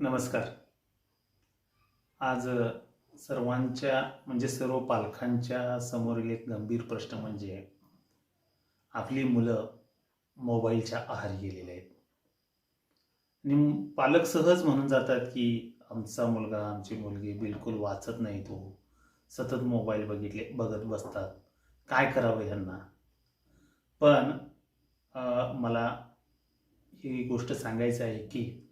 नमस्कार. आज सर्वांच्या म्हणजे सर्व पालकांच्या समोरील एक गंभीर प्रश्न म्हणजे आपली मुलं मोबाईलच्या आहारी गेलेले आहेत. आणि पालक सहज म्हणून जातात की आमचा मुलगा आमची मुलगी बिलकुल वाचत नाही तो. सतत मोबाईल बघितले बघत बसतात. काय करावं ह्यांना? पण मला ही गोष्ट सांगायचं आहे की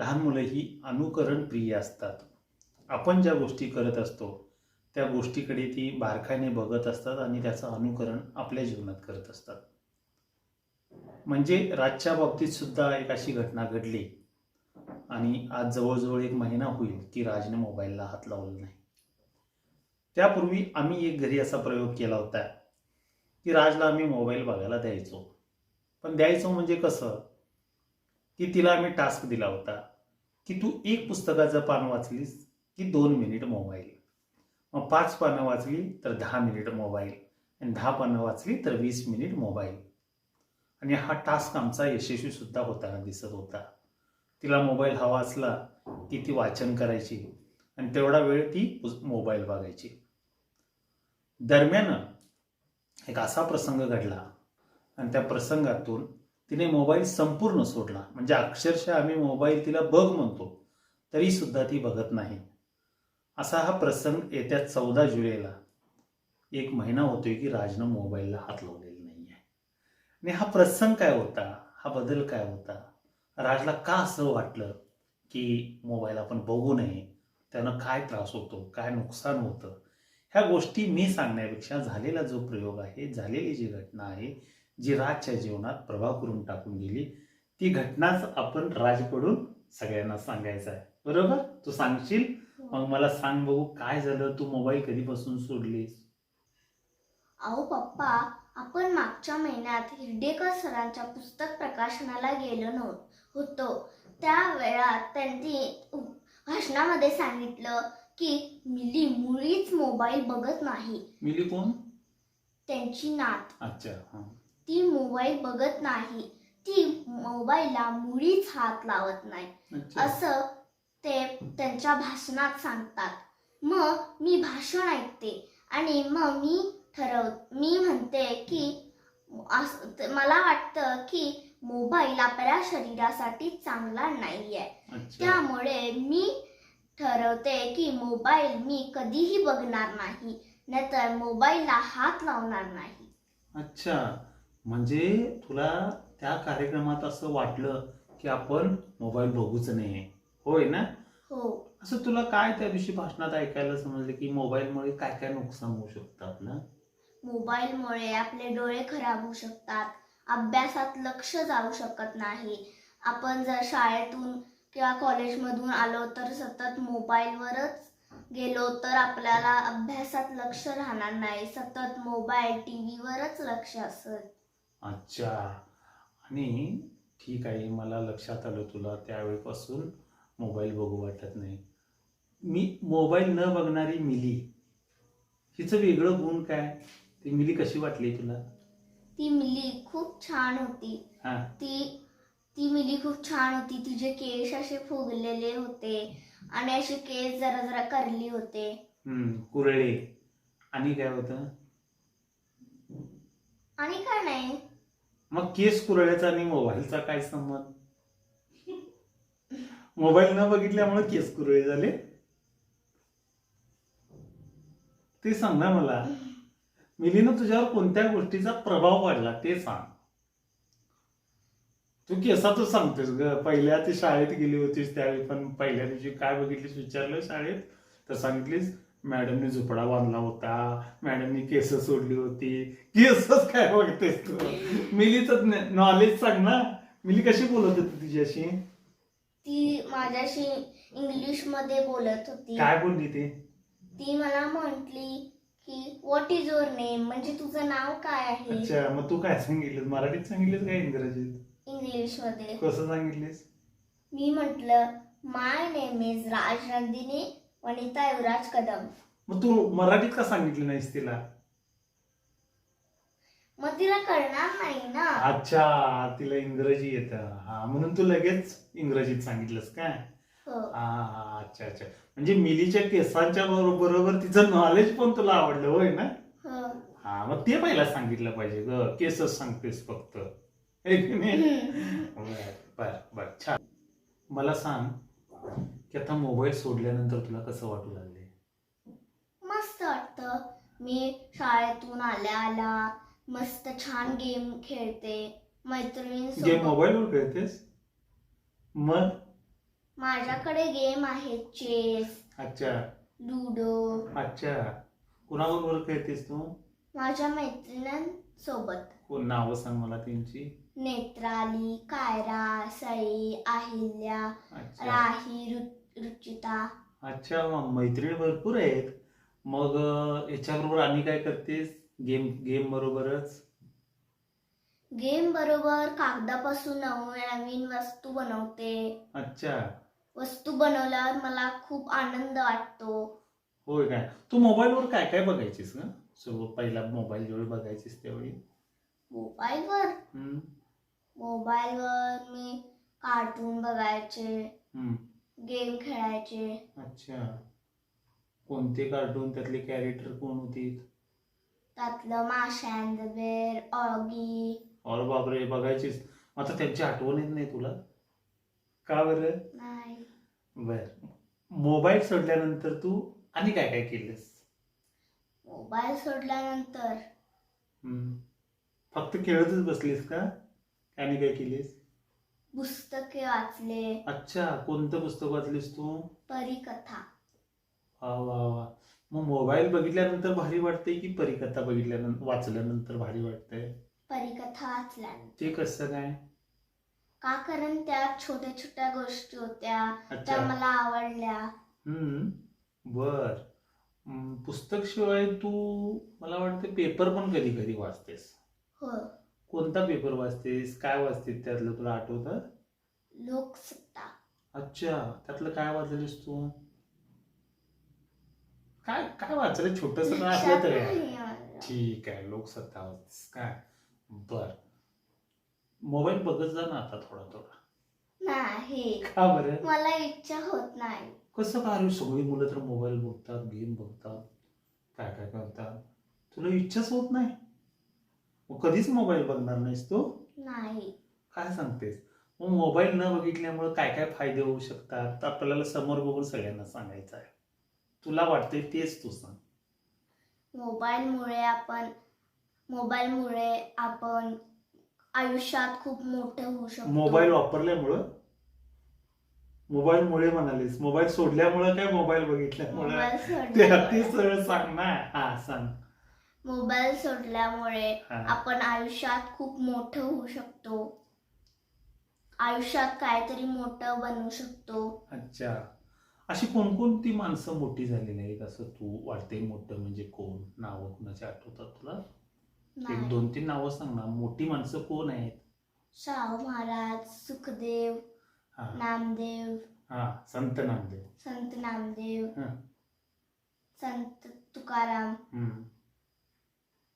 लहान मुलं ही अनुकरण प्रिय असतात. आपण ज्या गोष्टी करत असतो त्या गोष्टीकडे ती बारकाईने बघत असतात आणि त्याचं अनुकरण आपल्या जीवनात करत असतात. म्हणजे राजच्या बाबतीत सुद्धा एक अशी घटना घडली आणि आज जवळजवळ एक महिना होईल की राजने मोबाईलला हात लावला नाही. त्यापूर्वी आम्ही एक घरी असा प्रयोग केला होता की राजला आम्ही मोबाईल बघायला द्यायचो. पण द्यायचो म्हणजे कसं? की तिला आम्ही टास्क दिला होता. की तू एक पुस्तकाचं पान वाचलीस की दोन मिनिट मोबाईल. मग पाच पानं वाचली तर दहा मिनिट मोबाईल आणि दहा पानं वाचली तर वीस मिनिट मोबाईल. आणि हा टास्क आमचा यशस्वी सुद्धा होताना दिसत होता. तिला मोबाईल हवा असला की ती वाचन करायची आणि तेवढा वेळ ती मोबाईल बघायची. दरम्यान एक असा प्रसंग घडला आणि त्या प्रसंगातून तिने मोबाईल संपूर्ण सोडला. म्हणजे अक्षरशः आम्ही मोबाईल तिला बघ म्हणतो तरी सुद्धा ती बघत नाही. असा हा प्रसंग येत्या चौदा जुलैला एक महिना होतोय की राजनं मोबाईलला हात लावलेला नाही आहे आणि हा प्रसंग काय होता? हा बदल काय होता? राजला का असं वाटलं की मोबाईल आपण बघू नये? त्यानं काय त्रास होतो? काय नुकसान होतं? ह्या गोष्टी मी सांगण्यापेक्षा झालेला जो प्रयोग आहे झालेली जी घटना आहे जी राजच्या जीवनात प्रभाव करून टाकून गेली ती घटनाच आपण राजकडून सगळ्यांना सांगायचं आहे. बरोबर? तू सांगशील? मग मला सांग बघू काय झालं? तू मोबाईल कधीपासून सोडलीस? अहो पप्पा आपण मागच्या महिन्यात हिरडेकर सरांच्या पुस्तक प्रकाशनाला गेलो नव्ह होतो. त्या वेळात त्यांनी भाषणामध्ये सांगितलं की मिली मुळीच मोबाईल बघत नाही. मिली कोण? त्यांची नात. अच्छा हा. ती मोबाईल बघत नाही. ती मोबाईलला मुळीच हात लावत नाही. असं ते त्यांच्या भाषणात सांगतात. मग मी भाषण ऐकते आणि मग मी ठरव मी म्हणते की मला वाटतं की मोबाईल आपल्या शरीरासाठी चांगला नाही आहे त्यामुळे मी ठरवते की मोबाईल मी कधीही बघणार नाही. नाहीतर मोबाईलला हात लावणार नाही. अच्छा. म्हणजे तुला त्या कार्यक्रमात असं वाटलं की आपण मोबाईल बघूच नाही होय ना? हो. असं तुला काय त्या दिवशी भाषणात ऐकायला समजलं की मोबाईलमुळे काय काय नुकसान होऊ शकतं आपलं मोबाईलमुळे आपले डोळे खराब होऊ शकतात. अभ्यासात लक्ष जाऊ शकत नाही. आपण जर शाळेतून किंवा कॉलेजमधून आलो तर सतत मोबाईलवरच गेलो तर आपल्याला अभ्यासात लक्ष राहणार नाही. सतत मोबाईल टी व्हीवरच लक्ष असत अच्छा. आणि ठीक आहे मला लक्षात आलं तुला. त्यावेळेपासून मोबाईल बघू वाटत नाही. मी मोबाईल न बघणारी मिली हिचं वेगळं गुण काय? ती मिली कशी वाटली तुला? ती मिली खूप छान होती. हा. ती ती मिली खूप छान होती. तिचे केस असे फुगलेले होते आणि असे केस जरा जरा करली होते. हम्म कुरळे. आणि काय होतं? आणि काय नाही. मग केस कुरळ्याचा आणि मोबाईलचा काय संबंध? मोबाईल न बघितल्यामुळे केस कुरळे झाले. ते सांग ना मला. मिलीनं तुझ्यावर कोणत्या गोष्टीचा प्रभाव पडला ते सांग. तू केसातच सांगतोस ग. पहिल्या ती शाळेत गेली होतीस त्यावेळी पण पहिल्या दिवशी काय बघितलीस? विचारलं शाळेत? तर सांगितलीस मॅडमने झोपडा बांधला होता. मॅडमनी केस सोडली होती. केसच काय बघतेस तू? मिलीच नॉलेज सांग ना. मिली कशी बोलत होती तुझ्याशी ती माझ्याशी इंग्लिशमध्ये बोलत होती. काय बोलली ते? ती मला म्हटली की व्हॉट इज युअर नेम म्हणजे तुझं नाव काय आहे? अच्छा मग तू काय सांगितलं मराठीत सांगितलीस काय इंग्रजीत? इंग्लिशमध्ये कसं सांगितलीस? मी म्हटलं my name is Rajnandini Vanita Yuvraj Kadam. मग तू मराठीत का सांगितली नाहीस तिला? मग तिला कळणार नाही ना. अच्छा तिला इंग्रजी येतं. हा म्हणून तू लगेच इंग्रजीत सांगितलंस काय? हो. हा हा अच्छा अच्छा. म्हणजे मिलीच्या केसांच्या बरोबर बरोबर तिचं नॉलेज पण तुला आवडलं होय ना? हो. हा मग ते पहिला सांगितलं पाहिजे ग. केसच सांगतेस फक्त. है की नाही? हम्म. बर बर बर. छान. मला सांग की आता मोबाईल सोडल्यानंतर तुला कसं वाटू लागले? मस्त वाटतं. मी शाळेतून आल्या आल्या मस्त छान गेम खेळते गेम मैत्रिणींसोबत मोबाईलवर खेळतेस? मग? माझ्याकडे गेम आहेत चेस अच्छा. लुडो. अच्छा. कुणाबरोबर खेळतेस तू? माझ्या मैत्रिणींसोबत. कोण नावं सांग मला त्यांची. नेत्राली कायरा सई अहिल्या अच्छा. राही रु- रुचिता. अच्छा मग मैत्रिणी भरपूर आहेत. मग याच्याबरोबर आणि काय करतेस? गेम गेम बरोबरच? गेम बरोबर कागदापासून नवीन वस्तू बनवते. अच्छा. वस्तू बनवल्यावर मला खूप आनंद वाटतो. होय काय? तू मोबाईलवर काय काय बघायचीस का सुरू पहिला मोबाईल जेवढी बघायचीस त्यावेळी मोबाईलवर? मोबाईलवर मी कार्टून बघायचे. हम्म. गेम खेळायचे. अच्छा. कोणते कार्टून त्यातले कॅरेक्टर कोण होती? त्यातलं माशांद बेर ऑगी. और बापरे बघायचीस आता त्यांची आठवण येत नाही तुला? का बरं? नाही. बर. मोबाईल सोडल्यानंतर तू आणि काय काय केलंस? मोबाईल सोडल्यानंतर? हम्म. फक्त खेळतच बसलीस का? आणि काय केलीस? पुस्तके वाचले. अच्छा कोणतं पुस्तक वाचलीस तू? परिकथा. वा वा वा. मग मोबाईल बघितल्यानंतर भारी वाटतंय की परिकथा बघितल्यानंतर वाचल्यानंतर भारी वाटतंय? परिकथा वाचल्यानंतर. ते कसं काय? का? कारण त्यात छोट्या छोट्या गोष्टी होत्या. त्या अच्छा. मला आवडल्या. हम्म. बर. पुस्तक शिवाय तू मला वाटतं पेपर पण कधी कधी वाचतेस. हो. कोणता पेपर वाचतेस? काय वाचतेस त्यातलं? तुला आठवतं? लोकसत्ता. अच्छा. त्यातलं काय वाचलेस तू? काय काय वाचलं छोटस असलं तरी. ठीक आहे. लोकसत्ता वाचतेस. काय? बर. मोबाईल बघत जा ना आता थोडा थोडा. नाही. का बरं? मला इच्छा होत नाही. कसं काय रे सगळी मुलं तर मोबाईल बघतात गेम बघतात काय काय करतात. तुला इच्छाच होत नाही? मग कधीच मोबाईल बघणार नाहीस तू? नाही. काय सांगतेस? मग मोबाईल न बघितल्यामुळे काय काय फायदे होऊ शकतात? आपल्याला समोर बघून सगळ्यांना सांगायचं आहे. तुला वाटतंय तेच तू सांग. मोबाईलमुळे आपण मोबाईलमुळे आपण आयुष्यात खूप मोठे होऊ शकतो. मोबाईल वापरल्यामुळं? मोबाईलमुळे म्हणालीस. मोबाईल सोडल्यामुळं काय मोबाईल बघितल्यामुळं? मोबाईल ते सोडल्यामुळे अति सरळ सांग ना. हा सांग. मोबाईल सोडल्यामुळे हा. आपण आयुष्यात खूप मोठं होऊ शकतो. आयुष्यात काहीतरी मोठं बनवू शकतो. अच्छा. अशी कोणकोणती माणसं मोठी झालेली आहेत असं तू वाटते मोठं म्हणजे कोण? नावं कुणाची आठवतात तुला? एक नाही. दोन तीन नावं सांग ना. मोठी माणसं कोण आहेत? शाहू महाराज सुखदेव हा. नामदेव. हा संत नामदेव. संत नामदेव. हा. संत तुकाराम.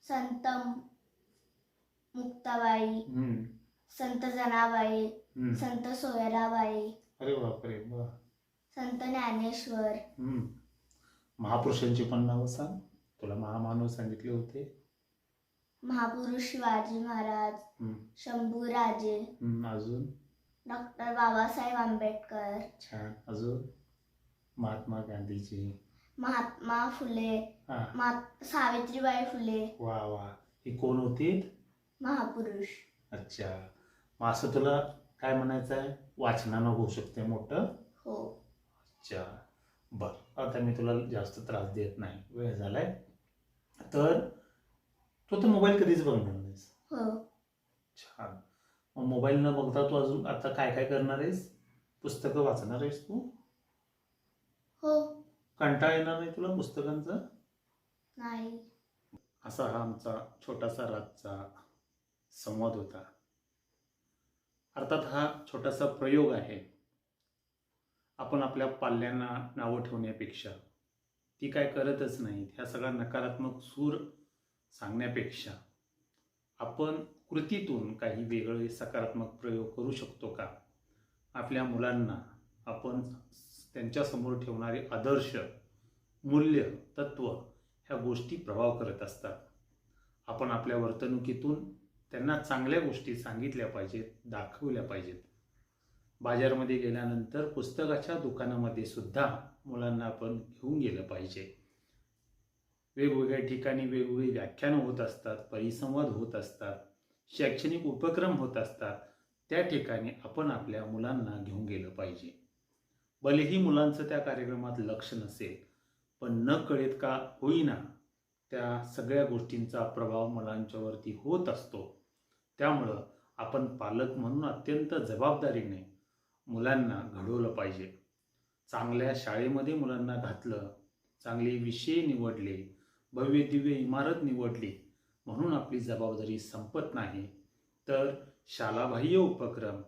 संत मुक्ताबाई संत जनाबाई. संत सोयराबाई अरे बापरे वा. संत ज्ञानेश्वर. महापुरुषांची पण नावं सांग. तुला महामानव सांगितले होते. महापुरुष शिवाजी महाराज शंभूराजे हम्म, अजून? डॉक्टर बाबासाहेब आंबेडकर. छान. अजून? महात्मा गांधीजी. महात्मा फुले हा. मा- सावित्रीबाई फुले. वा वा. ही कोण होती? महापुरुष. अच्छा. मग असं तुला काय म्हणायचं आहे? वाचनानं होऊ शकते मोठं? हो. अच्छा. बर. आता मी तुला जास्त त्रास देत नाही. वेळ झालाय. तर तू तर मोबाईल कधीच बघणार नाहीस. हो. छान. मग मोबाईल न बघता तू अजून आता काय काय करणार आहेस? पुस्तकं वाचणार आहेस तू? हो. कंटाळा येणार नाही तुला पुस्तकांचा? नाही. असा हा आमचा छोटासा रातचा संवाद होता. अर्थात हा छोटासा प्रयोग आहे. आपण आपल्या पाल्यांना नावं ठेवण्यापेक्षा ती काय करतच नाहीत ह्या सगळा नकारात्मक सूर सांगण्यापेक्षा आपण कृतीतून काही वेगळे सकारात्मक प्रयोग करू शकतो का? आपल्या मुलांना आपण त्यांच्यासमोर ठेवणारे आदर्श मूल्य तत्व ह्या गोष्टी प्रभाव करत असतात. आपण आपल्या वर्तणुकीतून त्यांना चांगल्या गोष्टी सांगितल्या पाहिजेत दाखवल्या पाहिजेत. बाजारमध्ये गेल्यानंतर पुस्तकाच्या दुकानामध्ये सुद्धा मुलांना आपण घेऊन गेलं पाहिजे. वेगवेगळ्या ठिकाणी वेगवेगळी व्याख्यानं होत असतात परिसंवाद होत असतात शैक्षणिक उपक्रम होत असतात. त्या ठिकाणी आपण आपल्या मुलांना घेऊन गेलं पाहिजे. भलेही मुलांचं त्या कार्यक्रमात लक्ष नसेल पण न कळेत का होईना त्या सगळ्या गोष्टींचा प्रभाव मुलांच्यावरती होत असतो. त्यामुळं आपण पालक म्हणून अत्यंत जबाबदारीने मुलांना घडवलं पाहिजे. चांगल्या शाळेमध्ये मुलांना घातलं चांगले विषय निवडले भव्य दिव्य इमारत निवडली म्हणून आपली जबाबदारी संपत नाही तर शालाबाह्य उपक्रम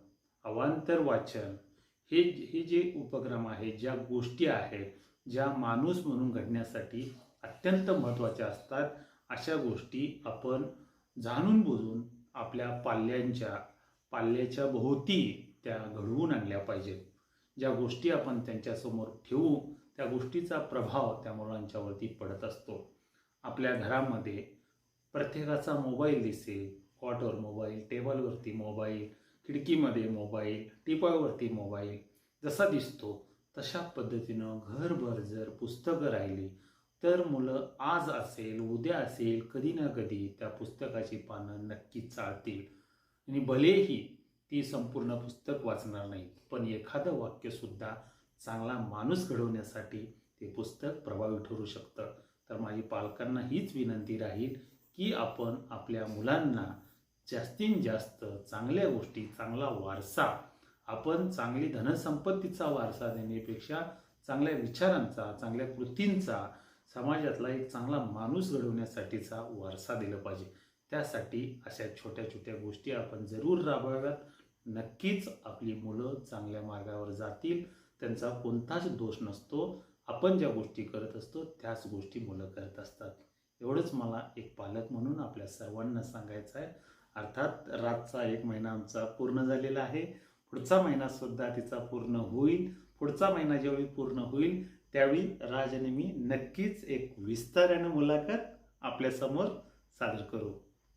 अवांतर वाचन हे हे जे उपक्रम आहे ज्या गोष्टी आहेत ज्या माणूस म्हणून घडण्यासाठी अत्यंत महत्त्वाच्या असतात अशा गोष्टी आपण जाणून बुजून आपल्या पाल्यांच्या पाल्याच्या भोवती त्या घडवून आणल्या पाहिजेत. ज्या गोष्टी आपण त्यांच्यासमोर ठेवू त्या गोष्टीचा प्रभाव त्या मुलांच्यावरती पडत असतो. आपल्या घरामध्ये प्रत्येकाचा मोबाईल दिसेल कॉटवर मोबाईल टेबलवरती मोबाईल खिडकीमध्ये मोबाईल टिपावरती मोबाईल जसा दिसतो तशा पद्धतीनं घरभर जर पुस्तकं राहिली तर मुलं आज असेल उद्या असेल कधी ना कधी त्या पुस्तकाची पानं नक्कीच चालतील. आणि भलेही ती संपूर्ण पुस्तक वाचणार नाहीत पण एखादं वाक्यसुद्धा चांगला माणूस घडवण्यासाठी ते पुस्तक प्रभावी ठरू शकतं. तर माझी पालकांना हीच विनंती राहील की आपण आपल्या मुलांना जास्तीत जास्त चांगल्या गोष्टी चांगला वारसा आपण चांगली धनसंपत्तीचा वारसा देण्यापेक्षा चांगल्या विचारांचा चांगल्या कृतींचा समाजातला एक चांगला माणूस घडवण्यासाठीचा वारसा दिला पाहिजे. त्यासाठी अशा छोट्या छोट्या गोष्टी आपण जरूर राबवाव्यात. नक्कीच आपली मुलं चांगल्या मार्गावर जातील. त्यांचा कोणताच दोष नसतो. आपण ज्या गोष्टी करत असतो त्याच गोष्टी मुलं करत असतात. एवढंच मला एक पालक म्हणून आपल्या सर्वांना सांगायचं आहे. अर्थात रातचा एक महिना आमचा पूर्ण झालेला आहे. पुढचा महिनासुद्धा तिचा पूर्ण होईल. पुढचा महिना ज्यावेळी पूर्ण होईल त्यावेळी राजाने मी नक्कीच एक विस्ताराने मुलाखत आपल्यासमोर सादर करू.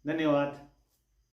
धन्यवाद.